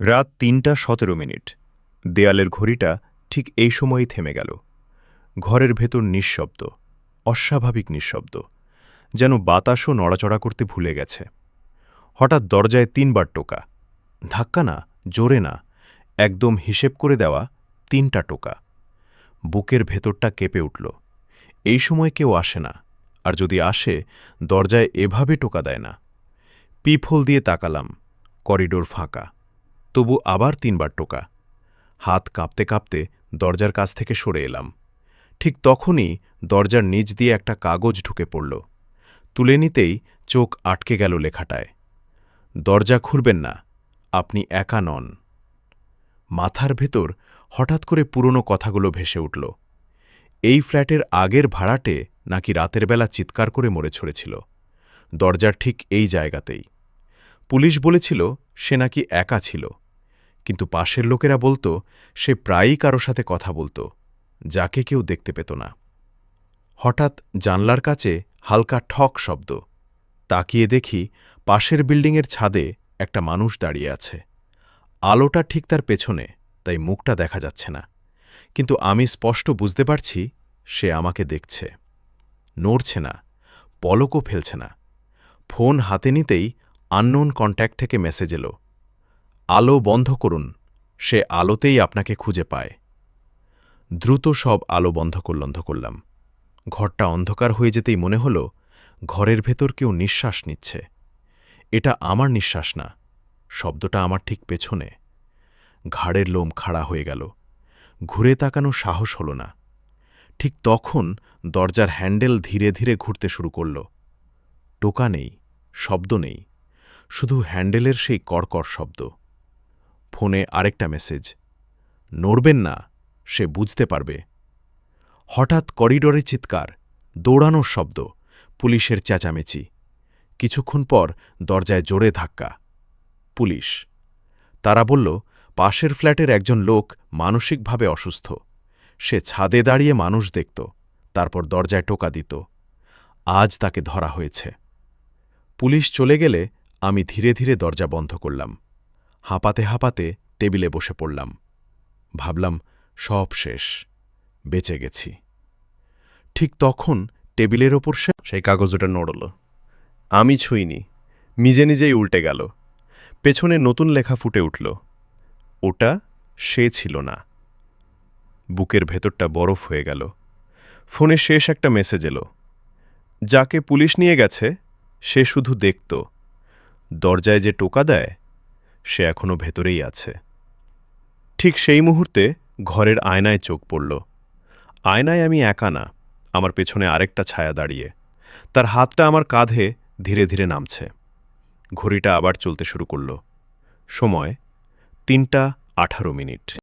রাত তিনটা সতেরো মিনিট। দেয়ালের ঘড়িটা ঠিক এই সময়ই থেমে গেল। ঘরের ভেতর নিঃশব্দ, অস্বাভাবিক নিঃশব্দ, যেন বাতাসও নড়াচড়া করতে ভুলে গেছে। হঠাৎ দরজায় তিনবার টোকা। ধাক্কা না, জোরে না, একদম হিসেব করে দেওয়া তিনটা টোকা। বুকের ভেতরটা কেঁপে উঠল। এই সময় কেউ আসে না, আর যদি আসে, দরজায় এভাবে টোকা দেয় না। পিফল দিয়ে তাকালাম, করিডোর ফাঁকা। তবু আবার তিনবার টোকা। হাত কাঁপতে কাঁপতে দরজার কাছ থেকে সরে এলাম। ঠিক তখনই দরজার নিচ দিয়ে একটা কাগজ ঢুকে পড়ল। তুলে নিতেই চোখ আটকে গেল লেখাটায়। দরজা খুলবেন না, আপনি একা নন। মাথার ভেতর হঠাৎ করে পুরনো কথাগুলো ভেসে উঠল। এই ফ্ল্যাটের আগের ভাড়াটে নাকি রাতের বেলা চিৎকার করে মরে ছড়েছিল। দরজার ঠিক এই জায়গাতেই। পুলিশ বলেছিল সে নাকি একা ছিল। কিন্তু পাশের লোকেরা বলতো, সে প্রায়ই কারও সাথে কথা বলতো, যাকে কেউ দেখতে পেত না। হঠাৎ জানলার কাছে হালকা ঠক শব্দ। তাকিয়ে দেখি পাশের বিল্ডিংয়ের ছাদে একটা মানুষ দাঁড়িয়ে আছে। আলোটা ঠিক তার পেছনে, তাই মুখটা দেখা যাচ্ছে না। কিন্তু আমি স্পষ্ট বুঝতে পারছি, সে আমাকে দেখছে। নড়ছে না, পলকও ফেলছে না। ফোন হাতে নিতেই আননোন কন্ট্যাক্ট থেকে মেসেজ এলো। আলো বন্ধ করুন, সে আলোতেই আপনাকে খুঁজে পায়। দ্রুত সব আলো বন্ধ করলন্ধ করলাম। ঘরটা অন্ধকার হয়ে যেতেই মনে হল, ঘরের ভেতর কেউ নিঃশ্বাস নিচ্ছে। এটা আমার নিঃশ্বাস না, শব্দটা আমার ঠিক পেছনে। ঘাড়ের লোম খাড়া হয়ে গেল। ঘুরে তাকানো সাহস হল না। ঠিক তখন দরজার হ্যান্ডেল ধীরে ধীরে ঘুরতে শুরু করল। টোকা নেই, শব্দ নেই, শুধু হ্যান্ডেলের সেই কড়কড় শব্দ। ফোনে আরেকটা মেসেজ। নড়বেন না, সে বুঝতে পারবে। হঠাৎ করিডোরে চিৎকার, দৌড়ানোর শব্দ, পুলিশের চেঁচামেচি। কিছুক্ষণ পর দরজায় জোরে ধাক্কা, পুলিশ। তারা বলল, পাশের ফ্ল্যাটের একজন লোক মানসিকভাবে অসুস্থ। সে ছাদে দাঁড়িয়ে মানুষ দেখত, তারপর দরজায় টোকা দিত। আজ তাকে ধরা হয়েছে। পুলিশ চলে গেলে আমি ধীরে ধীরে দরজা বন্ধ করলাম। হাঁপাতে হাঁপাতে টেবিলে বসে পড়লাম। ভাবলাম, সব শেষ, বেঁচে গেছি। ঠিক তখন টেবিলের ওপর সে সেই কাগজটা নড়ল। আমি ছুঁইনি, নিজে নিজেই উল্টে গেল। পেছনে নতুন লেখা ফুটে উঠল, ওটা সে ছিল না। বুকের ভেতরটা বরফ হয়ে গেল। ফোনে শেষ একটা মেসেজ এলো, যাকে পুলিশ নিয়ে গেছে, সে শুধু দেখত। দরজায় যে টোকা দেয় সে এখনও ভেতরেই আছে। ঠিক সেই মুহূর্তে ঘরের আয়নায় চোখ পড়ল। আয়নায় আমি একা না, আমার পেছনে আরেকটা ছায়া দাঁড়িয়ে। তার হাতটা আমার কাঁধে ধীরে ধীরে নামছে। ঘড়িটা আবার চলতে শুরু করল। সময় তিনটা আঠারো মিনিট।